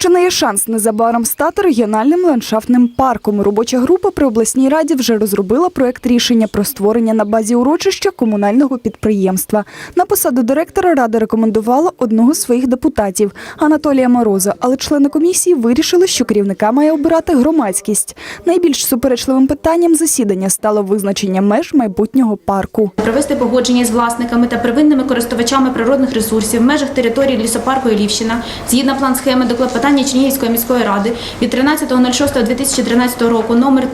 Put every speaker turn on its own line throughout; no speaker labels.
Львівщина є шанс незабаром стати регіональним ландшафтним парком. Робоча група при обласній раді вже розробила проект рішення про створення на базі урочища комунального підприємства. На посаду директора рада рекомендувала одного з своїх депутатів Анатолія Мороза, але члени комісії вирішили, що керівника має обирати громадськість. Найбільш суперечливим питанням засідання стало визначення меж майбутнього парку.
Провести погодження з власниками та первинними користувачами природних ресурсів в межах території лісопарку Ілівщина згідно план схеми до клопотання Чернігівської міської ради від 13.06.2013 року номер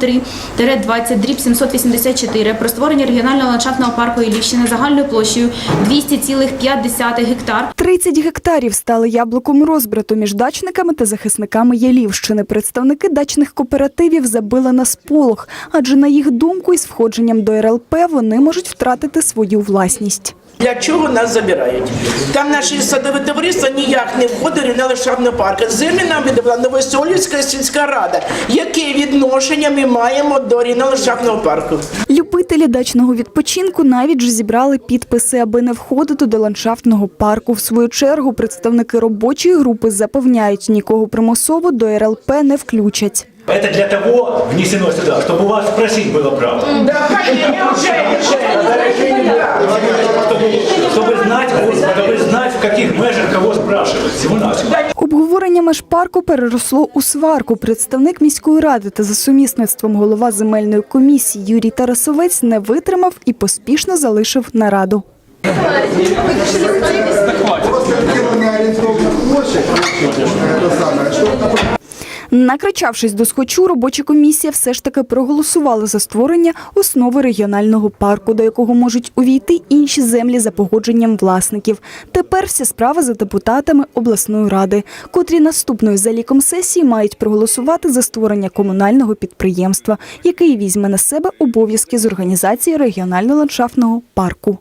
3-20 дріб 784 про створення регіонального ландшафтного парку Ілівщина загальною площею 200,5 гектар
30 гектарів стали яблуком розбрату між дачниками та захисниками Ялівщини. Представники дачних кооперативів забили на сполох, адже на їх думку, із входженням до РЛП вони можуть втратити свою власність.
Для чого нас забирають? Там наші садові товариства ніяк не входили на лишавний парк. Землі нам віддала Новосолівська сільська рада. Яке відношення ми маємо до лишавного парку?
Любителі дачного відпочинку навіть ж зібрали підписи, аби не входити до ландшафтного парку. В свою чергу представники робочої групи запевняють, нікого примусово до РЛП не включать.
Это для того внесено сюда, чтобы у вас спросить было право.
Да, неужели?
Чтобы, чтобы знать, чтобы знать, в каких межах кого спрашивать. Всего навсего.
Обговорення межпарку переросло у сварку. Представник міської ради та за сумісництвом голова земельної комісії Юрій Тарасовець не витримав і поспішно залишив нараду. Накричавшись до схочу, робоча комісія все ж таки проголосувала за створення основи регіонального парку, до якого можуть увійти інші землі за погодженням власників. Тепер вся справа за депутатами обласної ради, котрі наступною за ліком сесії мають проголосувати за створення комунального підприємства, який візьме на себе обов'язки з організації регіонально-ландшафтного парку.